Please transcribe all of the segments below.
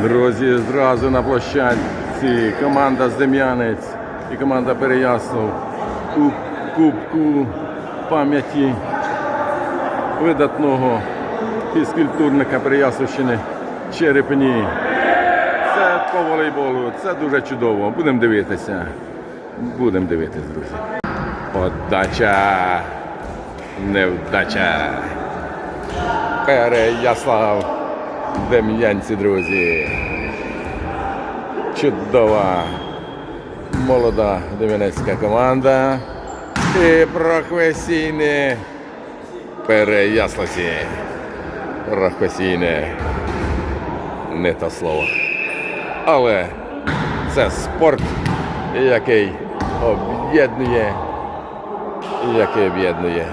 Друзі, зразу на площадці команда Здем'янець і команда Переяслав у Кубку пам'яті видатного фізкультурника Переяславщини Черепні. Це по волейболу, це дуже чудово. Будемо дивитися. Будемо дивитися, друзі. Подача. Невдача. Переяслав. Дем'янці, друзі. Чудова молода дем'янецька команда. І професійне Переяславці. Професійне. Не те слово. Але це спорт, який об'єднує, який об'єднує.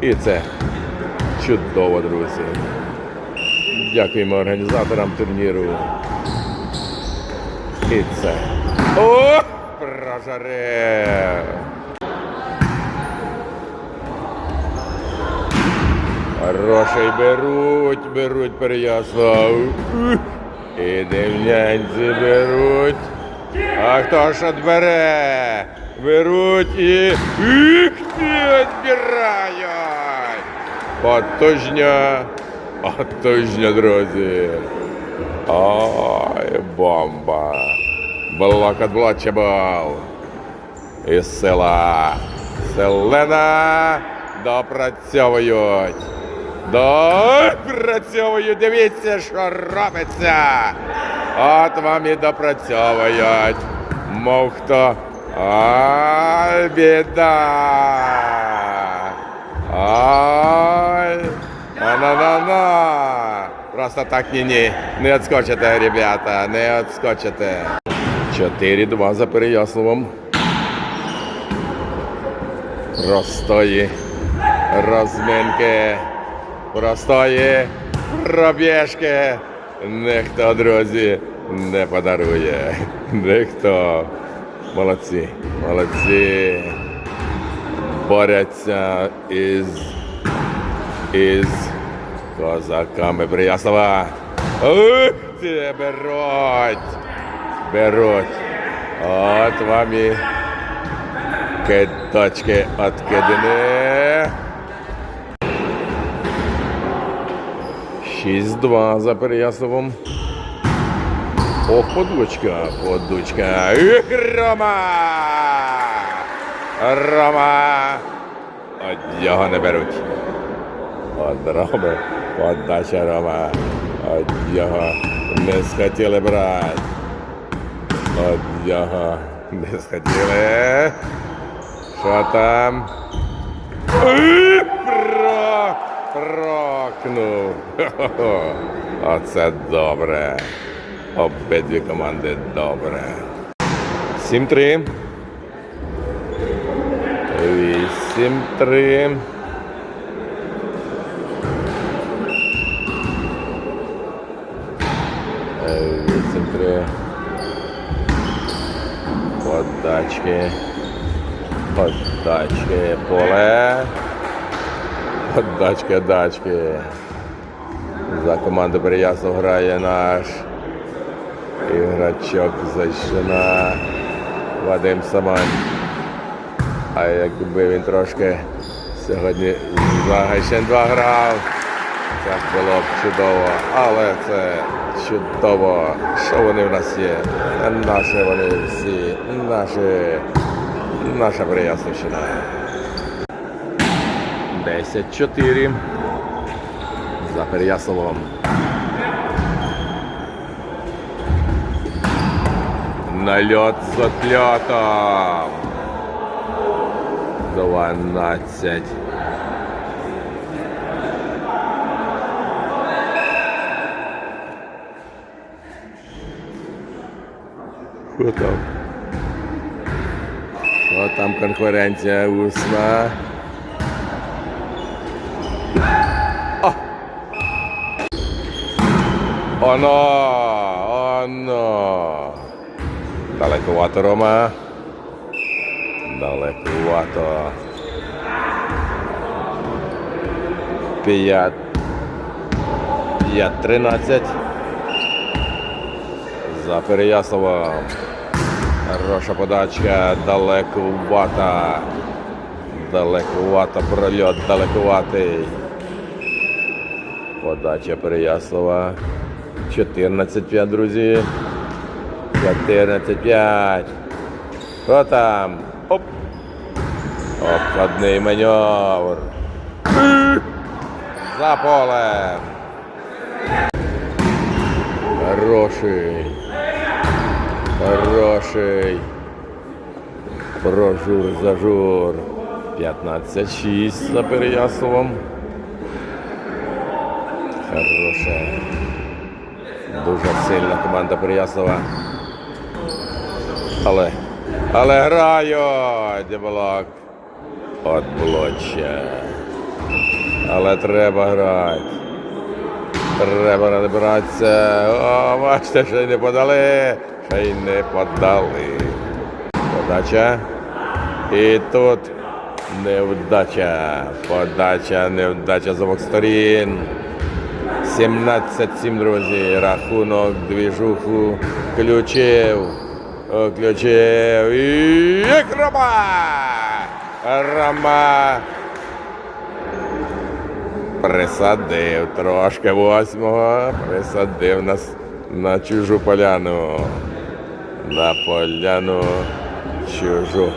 І це чудово, друзі. Дякуємо організаторам турніру. І це. О! Прожарев! Грошей беруть, беруть Переяслав. І дивлянці беруть. А хто ж отбере? Беруть і. Їх відбирають! Потужня. Потужня, друзі. Ой, бомба. Блок блочебал. Із села. Селена допрацьовують. Допрацьовують. Дивіться, що робиться. От вам і допрацьовують. Мов хто. Ай, біда. Ай. На-на-на-на. Просто так ні-ні. Не відскочите, ребята, не відскочите. 4-2 за Переяславом. Простої розминки. Простої пробіжки. Ніхто, друзі, не подарує. Ніхто. Молодці, молодці. Борються із із козаками ти, беруть. Беруть. От вам і кидочки откидені. 6-2 за Переяславом. Ох, подучка, подучка. Рома! Рома! От його не беруть. От Роми, подача Рома. От його не схотіли брати. От його не схотіли. Що там? І Про... Прокнув. Оце добре. Обидві команди добре. 7-3. 8-3. Е, 8-3. Подачки. Подачки. Поле. Подачки, дачки. За команду Переяслав грає наш іграчок Зайшина Вадим Самань. А якби він трошки сьогодні з Гайшен 2 грав, це було б чудово. Але це чудово, що вони в нас є. Наші вони всі, наші, наша Переяславщина. 10-4 за Переяславом. Нальот з отльотом. 12. Що там? Що там конкуренція усна? О! Оно! Оно! Далекувато, Рома. Далекувато. П'ять. П'ять тринадцять. За Переяславом. Хороша подачка, далекувата. Далекувата, прольот далекуватий. Подача Переяслава. 14-5, друзі. 14-5. Хто там? Оп. Обходний маневр. За полем. Хороший. Хороший. Прожур зажур. 15-6 за Переяславом. Хороша. Дуже сильна команда Переяслава. Але. Але грають. Дебалак. От блоча. Але треба грати. Треба набиратися. О, бачите, й не подали. Ще й не подали. Подача. І тут невдача. Подача, невдача з обох сторін. 17-7, друзі. Рахунок, двіжуху, ключів. Ключів. І Рома! Рома присадив трошки восьмого, присадив нас на чужу поляну. На поляну чужу.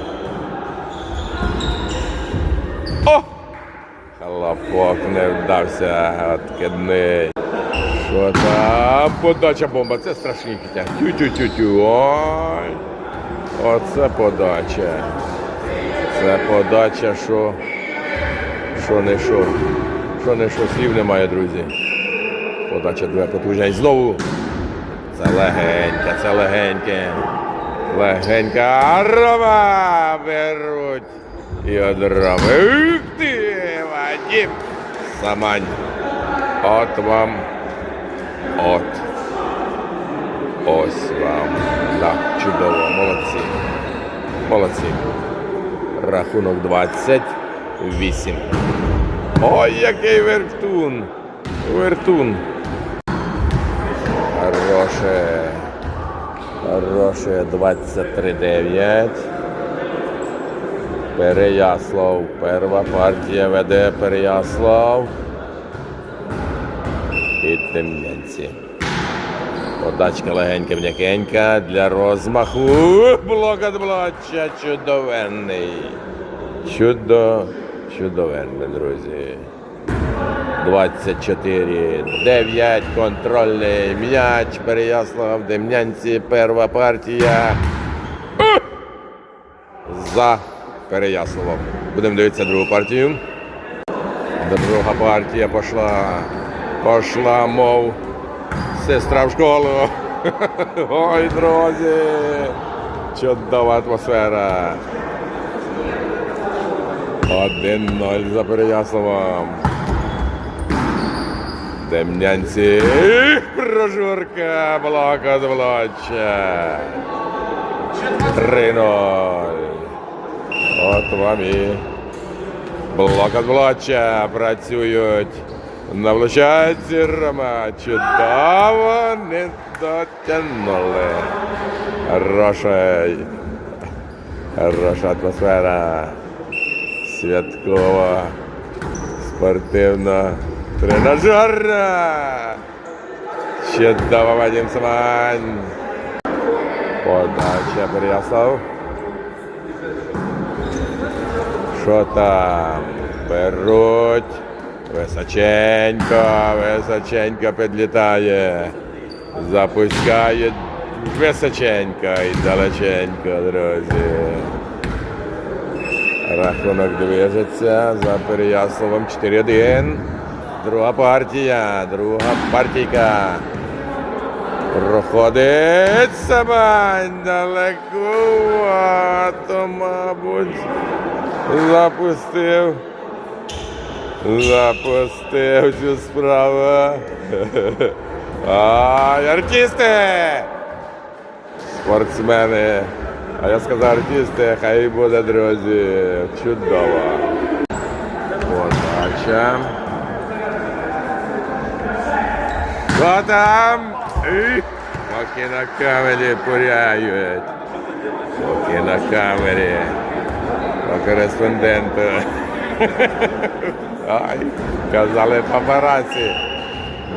О! Хлопок не вдався, откидний. Що там? Подача бомба, це страшні киття. Тю-тю-тю-тю. Ой. Оце подача. Це подача, що. Що не що. Що не що, слів немає, друзі. Подача две потужня. І знову. Це легенька, це легеньке. Легенька. А беруть. І од Роми. Ух ти, Вадим. Самань. От вам. От. Ось вам. Так, чудово. Молодці. Молодці. Рахунок 28. Ой, який вертун! Вертун. Хороше. Хороше 23-9. Переяслав. Перша партія веде Переяслав. І темнянці. Подачка легенька м'якенька для розмаху. Блок блоча чудовенний. Чудо, чудовенний, друзі. 24, 9, контрольний м'яч, Переяслав, Демнянці, перша партія. За Переяславом. Будемо дивитися другу партію. Друга партія пішла. Пішла, мов сестра в школу. Ой, друзі! Чудова атмосфера. 1-0 за Переяславом. Демнянці. Прожурка, блока блоча. 3-0. От вам і блока з блоча працюють. На влучається Рома. Чудово не дотягнули. Хороша, хороша атмосфера. Святкова, спортивна, тренажерна. Чудово, Вадим Самань. Подача Переяслав. Що там? Беруть. Височенько, височенько підлітає. Запускає височенько і далеченько, друзі. Рахунок движеться за Переяславом 4-1. Друга партія, друга партійка. Проходить Самань далеко, мабуть. Запустив. Запустив цю справу. Ай, артисти! Спортсмени. А я сказав артисти, хай буде, друзі. Чудово. Подача. Там? Поки на камері поряють. Поки на камері. По кореспонденту. Ай, казали папараці.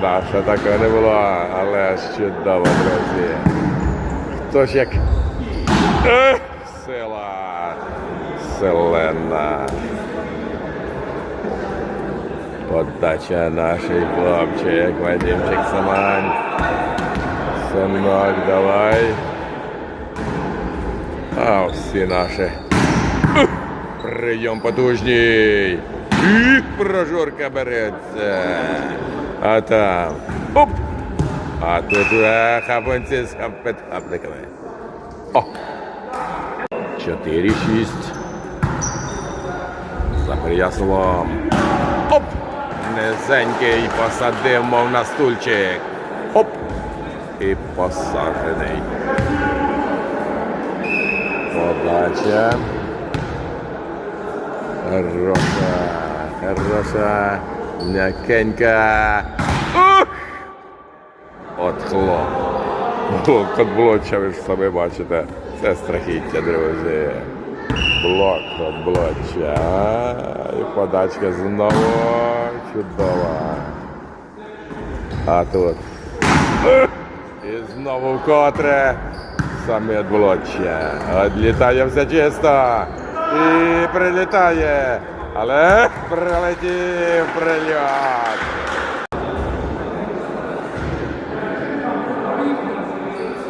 Да, що такого не було, але ж чудово, друзі. Хто ж як сила селена. Подача нашій хлопчик, Вадимчик Самань. Синок, давай. А всі наші. Ух, Прийом потужній. І прожорка береться. А там. Оп! А тут е, хапанці з хапет-хапниками. О! 4-6. За Переяславом. Посадив, мов на стульчик. Оп! І посаджений. Подача. Хороша, хороша, м'якенька. Ух! От хлоп. Блок от блоча, ви ж самі бачите. Це страхіття, друзі. Блок от блоча. І подачка знову чудова. А тут. І знову вкотре. Саме від блоча. Відлітає все чисто. І прилітає. Але прилетів прильот.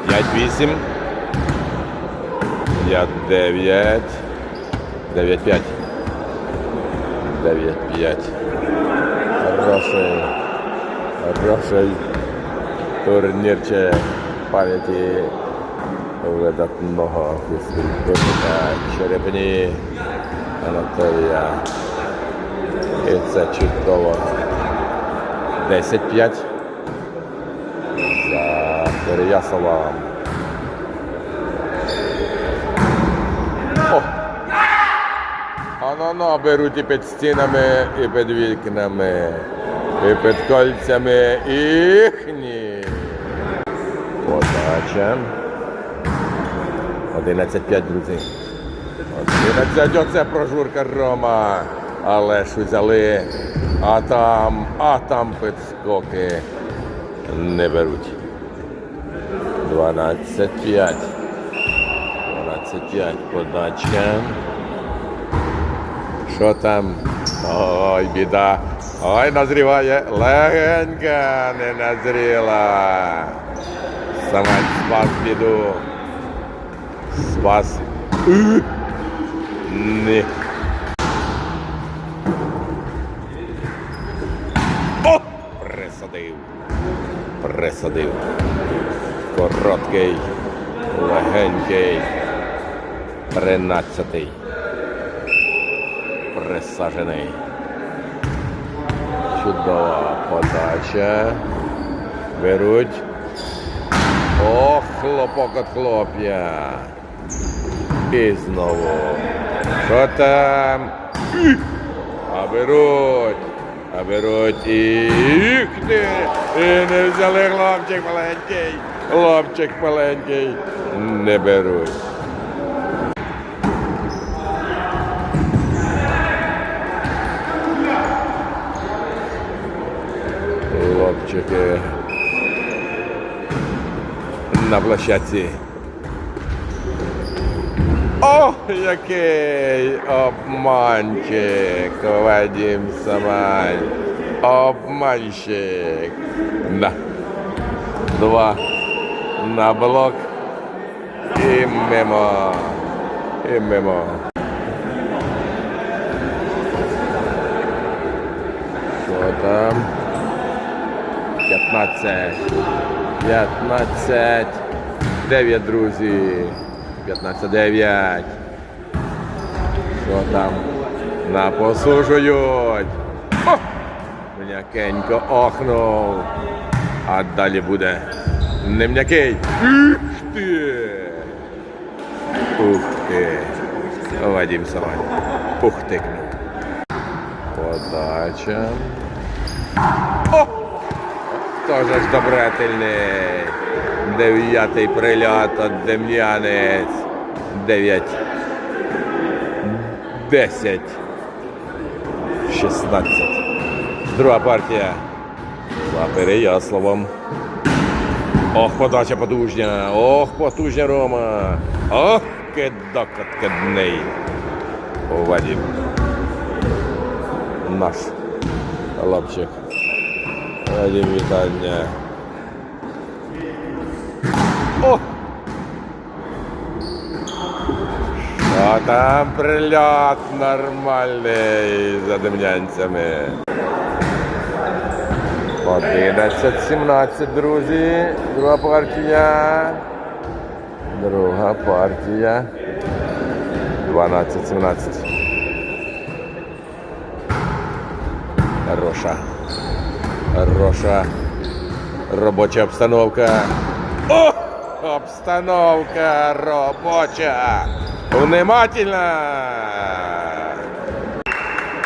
П'ять вісім. Я дев'ять. Дев'ять п'ять. Дев'ять п'ять. Хороший. Хороший турнірчик пам'яті видатного фізкультурника Черепні Анатолія. І це чудово. 10-5 за Переяславом. О! Ано-но беруть і під стінами, і під вікнами, і під кольцями їхні. Подача. 11-5, друзі. 11, оце прожурка Рома. Але ж взяли. А там, а там підскоки не беруть. 12-5. 12-5 подача. Що там? Ой, біда. Ой, назріває. Легенька не назріла. Сама спас біду. Спас. Ух. Не. О! Присадив. Присадив. Короткий. Легенький. Тринадцятий. Присаджений. Чудова подача. Беруть. Ох, хлопок от хлоп'я. І знову. Що там? А беруть. А беруть і ти. І не взяли хлопчик маленький. Хлопчик маленький. Не беруть. Хлопчики на площадці. О, який обманчик, Вадим Самань. Обманщик. На. Два на блок. І мимо. І мимо. Що там? 15. 15. 9, друзі. 15-9. Що там? Напосушують. О! М'якенько охнув. А далі буде не м'який. Ух ти! Вадим Самань. Пухтикнув. Подача. Тоже ж добрательний. Дев'ятий прильот от Дем'янець. Дев'ять. Десять. Шістнадцять. Друга партія. За Переяславом. Ох, подача потужня. Ох, потужня Рома. Ох, кидок откидний. Вадим. Наш хлопчик. Вадим вітання. О! А там прильот нормальний за демнянцями. 11-17, друзі. Друга партія. Друга партія. 12-17. Хороша. Хороша. Робоча обстановка. О! Обстановка робоча. Внимательно.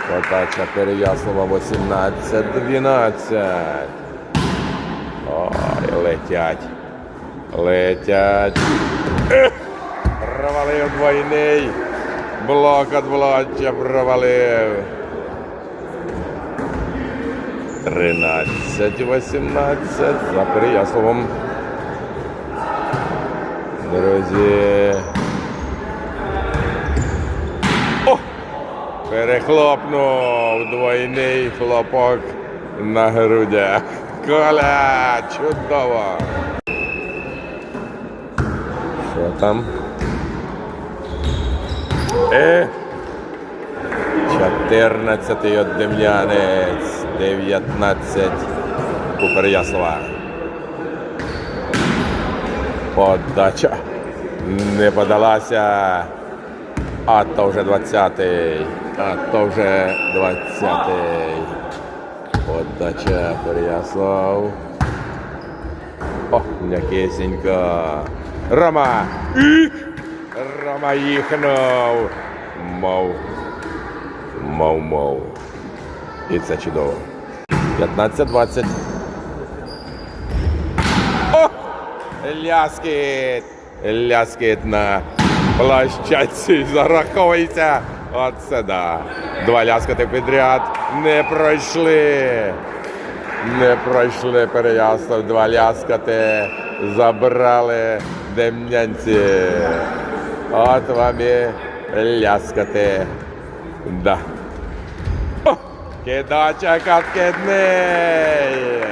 Подача Переяслава 18-12. Ой, летять. Летять. Провалив двойний. Блок від Володя провалив. 13-18 за Переяславом. Друзі. О! Перехлопнув двойний хлопок на грудях. Коля, чудово. Що там? Е. 14 от Дем'янець, 19 у Переяслава. Подача не подалася. А то вже 20-й. А то вже 20-й. Подача Переяслав. О, м'якесенько. Рома! Їх! Рома їхнув. Мов. Мов, мов. І це чудово. 15-20. О! Ляскіт! Ляскіт на площадці зараховується. Оце да. Два ляскати підряд. Не пройшли. Не пройшли Переяслав. Два ляскати. Забрали демнянці. От вам і ляскати. Да. О! Кидача каткидний.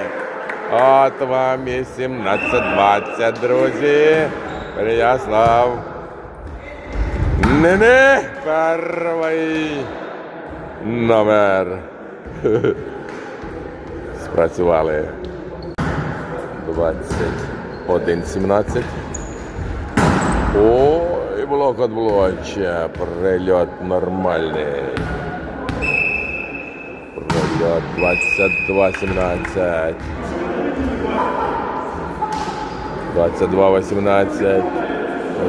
От вам і 17-20, друзі. Переяслав. Не-не, перший номер. Спрацювали. 21-17. Ой, блок от блоча. Прильот нормальний. Прильот 22-17. 22-18.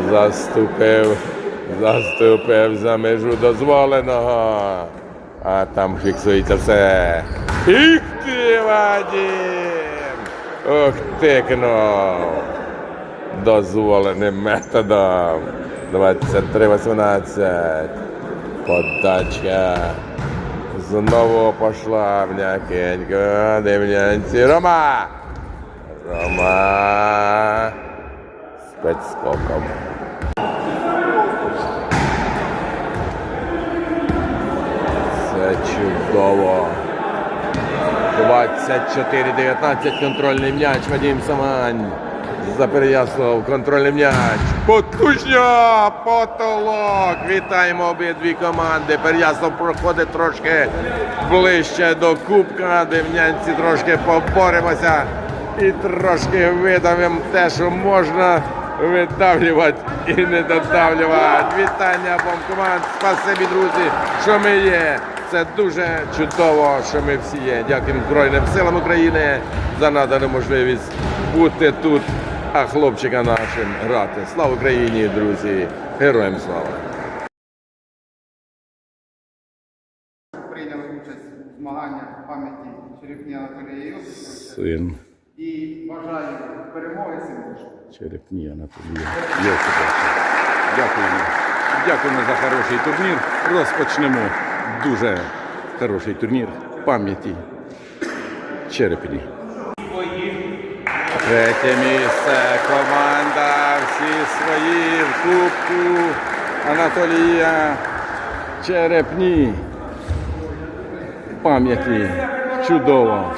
Заступив. Заступив за межу дозволеного. А там фіксується все. Їх ти, Вадим! Ох, тикнув. Дозволеним методом. 23-18. Подача. Знову пошла м'якенько. Дивнянці. Рома! Рома. Спецскоком. Це чудово. 24-19 контрольний м'яч Вадим Самань. За Переяслав контрольний м'яч. Потужня! Потолок! Вітаємо обидві команди. Переяслав проходить трошки ближче до Кубка. Девнянці трошки поборемося і трошки видавимо те, що можна видавлювати і не додавлювати. Вітання обом команд. Спасибі, друзі, що ми є. Це дуже чудово, що ми всі є. Дякуємо Збройним силам України за надану можливість бути тут, а хлопчикам нашим грати. Слава Україні, друзі! Героям слава! прийняли участь у змаганнях пам'яті Черепні Анатолія Син. і бажаю перемоги сьогодні. Черепні Анатолія. Дякуємо. Дякуємо за хороший турнір. Розпочнемо дуже хороший турнір пам'яті Черепні. Третє місце. Команда всі свої в Кубку Анатолія Черепні. Пам'яті. Чудово.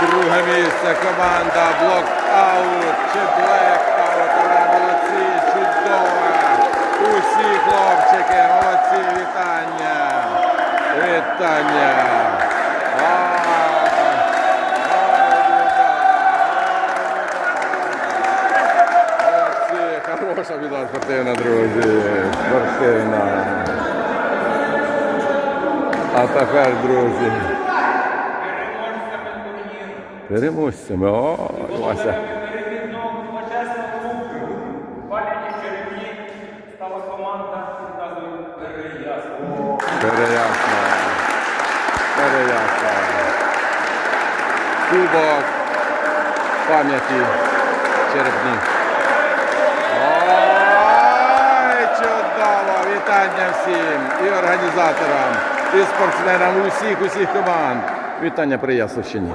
Друге місце команда Блокаут чи Блекаут. Молодці, чудово. Усі хлопчики, молодці, вітання. Вітання. Хороша біда спортивна, друзі. Спортивна. А тепер, друзі. Переможцями. О, Вася. Стала команда Переяслав. Переясна. Переясна. Кубок пам'яті черепні. Ой, чудово! Вітання всім і організаторам, і спортсменам усіх усіх команд. Вітання Приясовщині.